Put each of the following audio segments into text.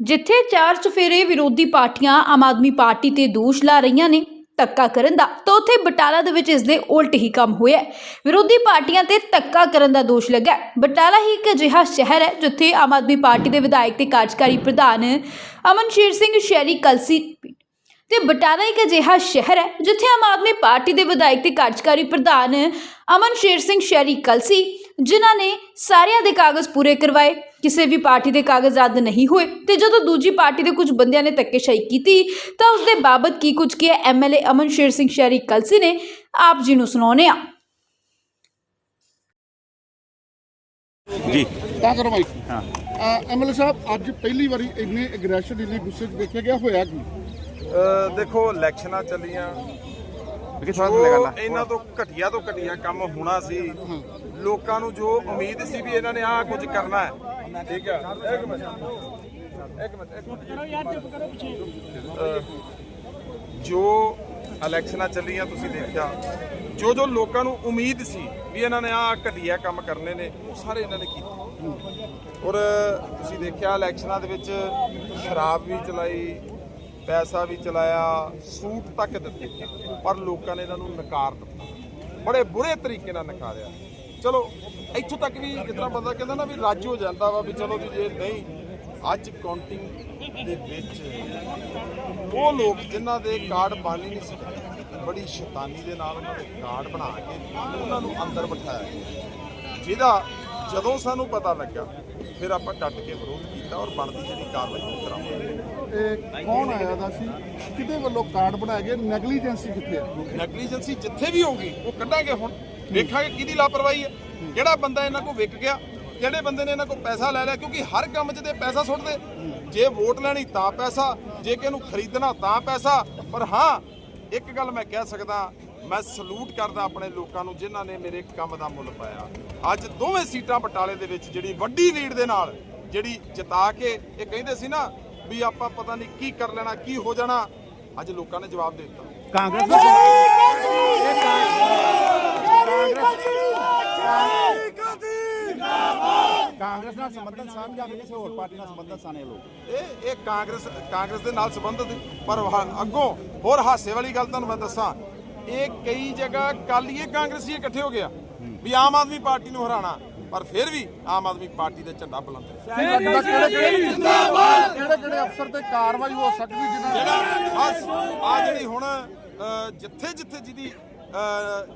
ਜਿੱਥੇ ਚਾਰ ਚਫੇਰੇ ਵਿਰੋਧੀ ਪਾਰਟੀਆਂ ਆਮ ਆਦਮੀ ਪਾਰਟੀ ਤੇ ਦੋਸ਼ ਲਾ ਰਹੀਆਂ ਨੇ, ਧੱਕਾ ਕਰਨ ਦਾ, ਤਾਂ ਉੱਥੇ ਬਟਾਲਾ ਦੇ ਵਿੱਚ ਇਸ ਦੇ ਉਲਟ ਹੀ ਕੰਮ ਹੋਇਆ ਹੈ। ਵਿਰੋਧੀ ਪਾਰਟੀਆਂ ਤੇ ਧੱਕਾ ਕਰਨ ਦਾ ਦੋਸ਼ ਲੱਗਾ ਹੈ। ਬਟਾਲਾ ਹੀ ਇੱਕ ਅਜਿਹਾ ਸ਼ਹਿਰ ਹੈ, ਜਿੱਥੇ ਆਮ ਆਦਮੀ ਪਾਰਟੀ ਦੇ ਵਿਧਾਇਕ ਤੇ ਕਾਰਜਕਾਰੀ ਪ੍ਰਧਾਨ ਅਮਨਸ਼ੀਰ ਸਿੰਘ ਸ਼ਹਿਰੀ ਕਲਸੀ ਤੇ ਬਟਾਲਾ ਇੱਕ ਅਜਿਹਾ ਸ਼ਹਿਰ ਹੈ, ਜਿੱਥੇ ਆਮ ਆਦਮੀ ਪਾਰਟੀ ਦੇ ਵਿਧਾਇਕ ਤੇ ਕਾਰਜਕਾਰੀ ਪ੍ਰਧਾਨ ਅਮਨ ਸ਼ੇਰ ਸਿੰਘ ਸ਼ਹਿਰੀ ਕਲਸੀ ਜਿਨ੍ਹਾਂ ਨੇ ਸਾਰਿਆਂ ਦੇ ਕਾਗਜ਼ ਪੂਰੇ ਕਰਵਾਏ ਕਿਸੇ ਵੀ ਪਾਰਟੀ ਦੇ ਕਾਗਜ਼ ਰੱਦ ਨਹੀਂ ਹੋਏ ਤੇ ਜਦੋਂ ਦੂਜੀ ਪਾਰਟੀ ਦੇ ਕੁਝ ਬੰਦਿਆਂ ਨੇ ਧੱਕੇਸ਼ਾਹੀ ਕੀਤੀ ਤਾਂ ਉਸ ਦੇ ਬਾਬਤ ਕੀ ਕੁਝ ਕਿਹਾ ਐਮਐਲਏ ਅਮਨ ਸ਼ੇਰ ਸਿੰਘ ਸ਼ੈਰੀ ਕਲਸੀ ਨੇ ਆਪ ਜੀ ਨੂੰ ਸੁਣਾਉਂਦੇ ਆ ਜੀ। ਤਾਂ ਕਰੋ ਮਾਈਕ ਹਾਂ। ਐਮਐਲਏ ਸਾਹਿਬ ਅੱਜ ਪਹਿਲੀ ਵਾਰੀ ਇੰਨੇ ਐਗਰੈਸ਼ਨ ਇੰਨੇ ਗੁੱਸੇ 'ਚ ਦੇਖਿਆ ਗਿਆ ਹੋਇਆ ਕੀ? ਅ, ਦੇਖੋ ਇਲੈਕਸ਼ਨਾਂ ਚੱਲੀਆਂ ਕਿ ਥੋੜਾ ਥੱਲੇ ਗੱਲ। ਜੋ ਆ ਇਹਨਾਂ ਤੋਂ ਘਟੀਆ ਤੋਂ ਘਟੀਆ ਕੰਮ ਹੋਣਾ ਸੀ ਲੋਕਾਂ ਨੂੰ ਜੋ ਉਮੀਦ ਸੀ ਵੀ ਇਹਨਾਂ ਨੇ ਆਹ ਕੁਝ ਕਰਨਾ ਹੈ। ਠੀਕ ਹੈ। ਇੱਕ ਮਿੰਟ। ਇੱਕ ਮਿੰਟ ਇੱਕ ਮਿੰਟ। ਅ, ਜੋ ਇਲੈਕਸ਼ਨਾਂ ਚੱਲੀਆਂ ਤੁਸੀਂ ਦੇਖਿਆ ਜੋ ਜੋ ਲੋਕਾਂ ਨੂੰ ਉਮੀਦ ਸੀ ਵੀ ਇਹਨਾਂ ਨੇ ਆਹ ਘਟੀਆ ਕੰਮ ਕਰਨੇ ਨੇ ਉਹ ਸਾਰੇ ਇਹਨਾਂ ਨੇ ਕੀਤੇ। ਔਰ ਤੁਸੀਂ ਦੇਖਿਆ ਇਲੈਕਸ਼ਨਾਂ ਦੇ ਵਿੱਚ ਸ਼ਰਾਬ ਵੀ ਚਲਾਈ ਪੈਸਾ ਵੀ ਚਲਾਇਆ, ਸੂਟ ਤੱਕ ਦਿੱਤੇ, ਪਰ ਲੋਕਾਂ ਨੇ ਇਹਨਾਂ ਨੂੰ ਨਕਾਰ ਦਿੱਤਾ। ਬੜੇ ਬੁਰੇ ਤਰੀਕੇ ਨਾਲ ਨਕਾਰਿਆ। ਚਲੋ, ਇੱਥੋਂ ਤੱਕ ਵੀ ਜਿਤਨਾ ਬੰਦਾ ਕਹਿੰਦਾ ਨਾ ਵੀ ਰੱਜ ਹੋ ਜਾਂਦਾ ਵਾ ਵੀ ਚਲੋ ਵੀ ਜੇ ਨਹੀਂ, ਅੱਜ ਕਾਊਂਟਿੰਗ ਦੇ ਵਿੱਚ ਉਹ ਲੋਕ ਜਿਨ੍ਹਾਂ ਦੇ ਕਾਰਡ ਬਣ ਹੀ ਨਹੀਂ ਸਕਦੇ ਬੜੀ ਸ਼ੈਤਾਨੀ ਦੇ ਨਾਲ ਉਹਨਾਂ ਦੇ ਕਾਰਡ ਬਣਾ ਕੇ ਉਹਨਾਂ ਨੂੰ ਅੰਦਰ ਬਿਠਾਇਆ। ਗਿਆ ਜਿਹਦਾ ਜਦੋਂ ਸਾਨੂੰ ਪਤਾ ਲੱਗਾ ਫਿਰ ਆਪਾਂ ਡਟ ਕੇ ਵਿਰੋਧ ਕੀਤਾ ਔਰ ਬਣਦੀ ਜਿਹੜੀ ਕਾਰਵਾਈ ਉਹ ਕਰਾਂਗੇ। ਇਹ ਕੌਣ ਆਇਆ ਦਾ ਸੀ? ਕਿਹਦੇ ਵੱਲੋਂ ਕਾਰਡ ਬਣਾਏ ਗਏ? ਨੈਗਲੀਜੈਂਸੀ ਕਿੱਥੇ ਹੈ ਨੈਗਲੀਜੈਂਸੀ ਜਿੱਥੇ ਵੀ ਹੋਊਗੀ ਉਹ ਕੱਢਾਂਗੇ ਹੁਣ। ਵੇਖਾਂਗੇ ਕਿਹਦੀ ਲਾਪਰਵਾਹੀ ਹੈ ਕਿਹੜਾ ਬੰਦਾ ਇਹਨਾਂ ਕੋਲ ਵਿਕ ਗਿਆ? ਕਿਹੜੇ ਬੰਦੇ ਨੇ ਇਹਨਾਂ ਕੋਲ ਪੈਸਾ ਲੈ ਲਿਆ? ਕਿਉਂਕਿ ਹਰ ਕੰਮ 'ਚ ਤੇ ਪੈਸਾ ਸੁੱਟਦੇ। ਜੇ ਵੋਟ ਲੈਣੀ ਤਾਂ ਪੈਸਾ ਜੇ ਕਿ ਇਹਨੂੰ ਖਰੀਦਣਾ ਤਾਂ ਪੈਸਾ। ਪਰ ਹਾਂ ਇੱਕ ਗੱਲ ਮੈਂ ਕਹਿ ਸਕਦਾ ਮੈਂ ਸਲੂਟ ਕਰਦਾ ਆਪਣੇ ਲੋਕਾਂ ਨੂੰ ਜਿਨ੍ਹਾਂ ਨੇ ਮੇਰੇ ਕੰਮ ਦਾ ਮੁੱਲ ਪਾਇਆ। ਅੱਜ ਦੋਵੇਂ ਸੀਟਾਂ ਬਟਾਲੇ ਦੇ ਵਿੱਚ ਜਿਹੜੀ ਵੱਡੀ ਲੀਡ ਦੇ ਨਾਲ ਜਿਹੜੀ ਜਿਤਾ ਕੇ ਇਹ ਕਹਿੰਦੇ ਸੀ ਨਾ ਵੀ ਆਪਾਂ ਪਤਾ ਨਹੀਂ ਕੀ ਕਰ ਲੈਣਾ ਕੀ ਹੋ ਜਾਣਾ। ਅੱਜ ਲੋਕਾਂ ਨੇ ਜਵਾਬ ਦੇ ਦਿੱਤਾ। ਕਾਂਗਰਸ ਦਾ ਕਾਂਗਰਸ ਨਾਲ ਸੰਬੰਧਤ ਸਾਂਝ ਜਾਂ ਕਿਸੇ ਹੋਰ ਪਾਰਟੀ ਨਾਲ ਸੰਬੰਧਤ ਸਾਨੇ ਲੋਕ। ਇਹ ਇਹ ਕਾਂਗਰਸ ਕਾਂਗਰਸ ਦੇ ਨਾਲ ਸੰਬੰਧਿਤ ਪਰ ਅੱਗੋਂ ਹੋਰ ਹਾਸੇ ਵਾਲੀ ਗੱਲ ਤੁਹਾਨੂੰ ਮੈਂ ਦੱਸਾਂ ਇਹ ਕਈ ਜਗ੍ਹਾ ਕੱਲ ਹੀ ਇਹ ਕਾਂਗਰਸੀ ਇਕੱਠੇ ਹੋ ਗਿਆ ਵੀ ਆਮ ਆਦਮੀ ਪਾਰਟੀ ਨੂੰ ਹਰਾਣਾ ਪਰ ਫਿਰ ਵੀ ਆਮ ਆਦਮੀ ਪਾਰਟੀ ਦਾ ਝੰਡਾ ਬੁਲੰਦ ਹੈ। ਕਿਹੜੇ ਕਿਹੜੇ ਕਿਹੜੇ ਕਿਹੜੇ ਅਫਸਰ ਤੇ ਕਾਰਵਾਈ ਹੋ ਸਕਦੀ ਜਿਨ੍ਹਾਂ ਜਿਹੜਾ ਆ ਜਿਹੜੀ ਹੁਣ ਅ, ਜਿੱਥੇ ਜਿੱਥੇ ਜਿਹਦੀ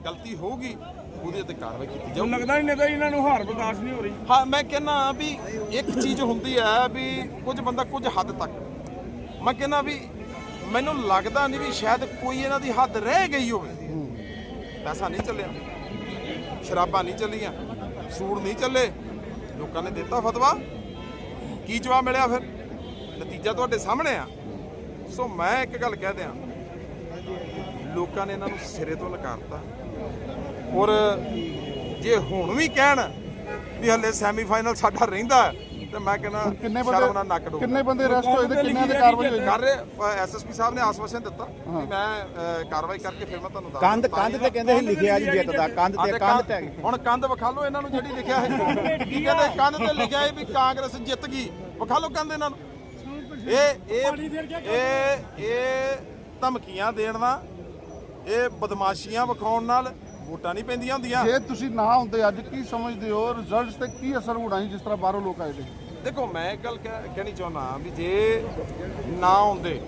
ਗਲਤੀ ਹੋਊਗੀ ਉਹਦੇ ਤੇ ਕਾਰਵਾਈ ਕੀਤੀ ਜਾਊਗੀ। ਲੱਗਦਾ ਨਹੀਂ ਨਹੀਂ ਇਹਨਾਂ ਨੂੰ ਹਾਰ ਬਰਦਾਸ਼ਤ ਨਹੀਂ ਹੋ ਰਹੀ। ਹਾਂ ਮੈਂ ਕਹਿੰਨਾ ਵੀ ਇੱਕ ਚੀਜ਼ ਹੁੰਦੀ ਹੈ ਵੀ ਕੁਝ ਬੰਦਾ ਕੁਝ ਹੱਦ ਤੱਕ ਮੈਂ ਕਹਿੰਨਾ ਵੀ ਮੈਨੂੰ ਲੱਗਦਾ ਨਹੀਂ ਵੀ ਸ਼ਾਇਦ ਕੋਈ ਇਹਨਾਂ ਦੀ ਹੱਦ ਰਹਿ ਗਈ ਹੋਵੇ। ਪੈਸਾ ਨਹੀਂ ਚੱਲਿਆ। ਸ਼ਰਾਬਾਂ ਨਹੀਂ ਚੱਲੀਆਂ। ਸੂੜ ਨਹੀਂ ਚੱਲੇ। ਲੋਕਾਂ ਨੇ ਦਿੱਤਾ ਫਤਵਾ। ਕੀ ਜਵਾਬ ਮਿਲਿਆ ਫਿਰ? ਨਤੀਜਾ ਤੁਹਾਡੇ ਸਾਹਮਣੇ ਆ। ਸੋ ਮੈਂ ਇੱਕ ਗੱਲ ਕਹਿ ਦਿਆਂ। ਲੋਕਾਂ ਨੇ ਇਹਨਾਂ ਨੂੰ ਸਿਰੇ ਤੋਂ ਨਕਾਰਤਾ। ਔਰ ਜੇ ਹੁਣ ਵੀ ਕਹਿਣ ਵੀ ਹੱਲੇ ਸੈਮੀਫਾਈਨਲ ਸਾਡਾ ਰਹਿੰਦਾ ਤੇ ਮੈਂ ਕਹਿੰਦਾ ਕਿੰਨੇ ਸ਼ਰਮ ਨਾਲ ਨੱਕ ਬੰਦੇ ਡੋਬ ਕਿੰਨੇ ਬੰਦੇ ਅਰੈਸਟ ਹੋਏ ਤੇ ਕਿੰਨਿਆਂ ਦੀ ਕਾਰਵਾਈ ਹੋਈ? ਕਰ ਰਹੇ ਐਸਐਸਪੀ ਸਾਹਿਬ ਨੇ ਆਸਵਾਸ਼ਨ ਦਿੱਤਾ ਵੀ ਮੈਂ ਅ, ਕਾਰਵਾਈ ਕਰਕੇ ਫਿਰ ਮੈਂ ਤੁਹਾਨੂੰ ਦੱਸ ਕੰਧ ਕੰਧ ਤੇ ਕਹਿੰਦੇ ਸੀ ਲਿਖਿਆ ਜੀ ਜਿੱਤ ਦਾ ਕੰਧ ਤੇ ਕੰਧ ਤੇ ਹੁਣ ਕੰਧ ਵਿਖਾ ਲਓ ਇਹਨਾਂ ਨੂੰ ਜਿਹੜੀ ਲਿਖਿਆ ਹੈ ਕੀ ਕਹਿੰਦੇ ਕੰਧ ਤੇ ਲਿਖਿਆ ਹੈ ਵੀ ਕਾਂਗਰਸ ਜਿੱਤ ਗਈ। ਵਿਖਾ ਲਓ ਕੰਧ ਇਹਨਾਂ ਨੂੰ। ਇਹ ਇਹ ਇਹ ਇਹ ਧਮਕੀਆਂ ਦੇਣ ਨਾਲ ਇਹ ਬਦਮਾਸ਼ੀਆਂ ਵਿਖਾਉਣ ਨਾਲ ਵੋਟਾਂ ਨਹੀਂ ਪੈਂਦੀਆਂ ਹੁੰਦੀਆਂ। ਜੇ ਤੁਸੀਂ ਨਾ ਹੁੰਦੇ ਅੱਜ ਕੀ ਸਮਝਦੇ ਹੋ? ਰਿਜ਼ਲਟਸ ਤੇ ਕੀ ਅਸਰ ਹੋਣਾ ਸੀ ਜਿਸ ਤਰ੍ਹਾਂ ਬਾਹਰੋਂ ਲੋਕ ਆਏ ਨੇ? ਦੇਖੋ ਮੈਂ ਇੱਕ ਗੱਲ ਕਹਿ- ਕਹਿਣੀ ਚਾਹੁੰਦਾ ਵੀ ਜੇ ਨਾ ਹੁੰਦੇ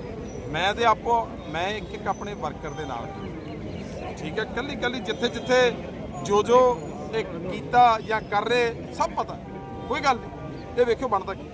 ਮੈਂ ਤੇ ਆਪੋ ਮੈਂ ਇੱਕ ਇੱਕ ਆਪਣੇ ਵਰਕਰ ਦੇ ਨਾਲ ਠੀਕ ਹੈ? ਕੱਲੀ ਕੱਲੀ ਜਿੱਥੇ ਜਿੱਥੇ ਜੋ ਜੋ ਇਹ ਕੀਤਾ ਜਾਂ ਕਰ ਰਹੇ ਸਭ ਪਤਾ। ਕੋਈ ਗੱਲ ਨਹੀਂ। ਇਹ ਵੇਖਿਓ ਬਣਦਾ ਕੀ।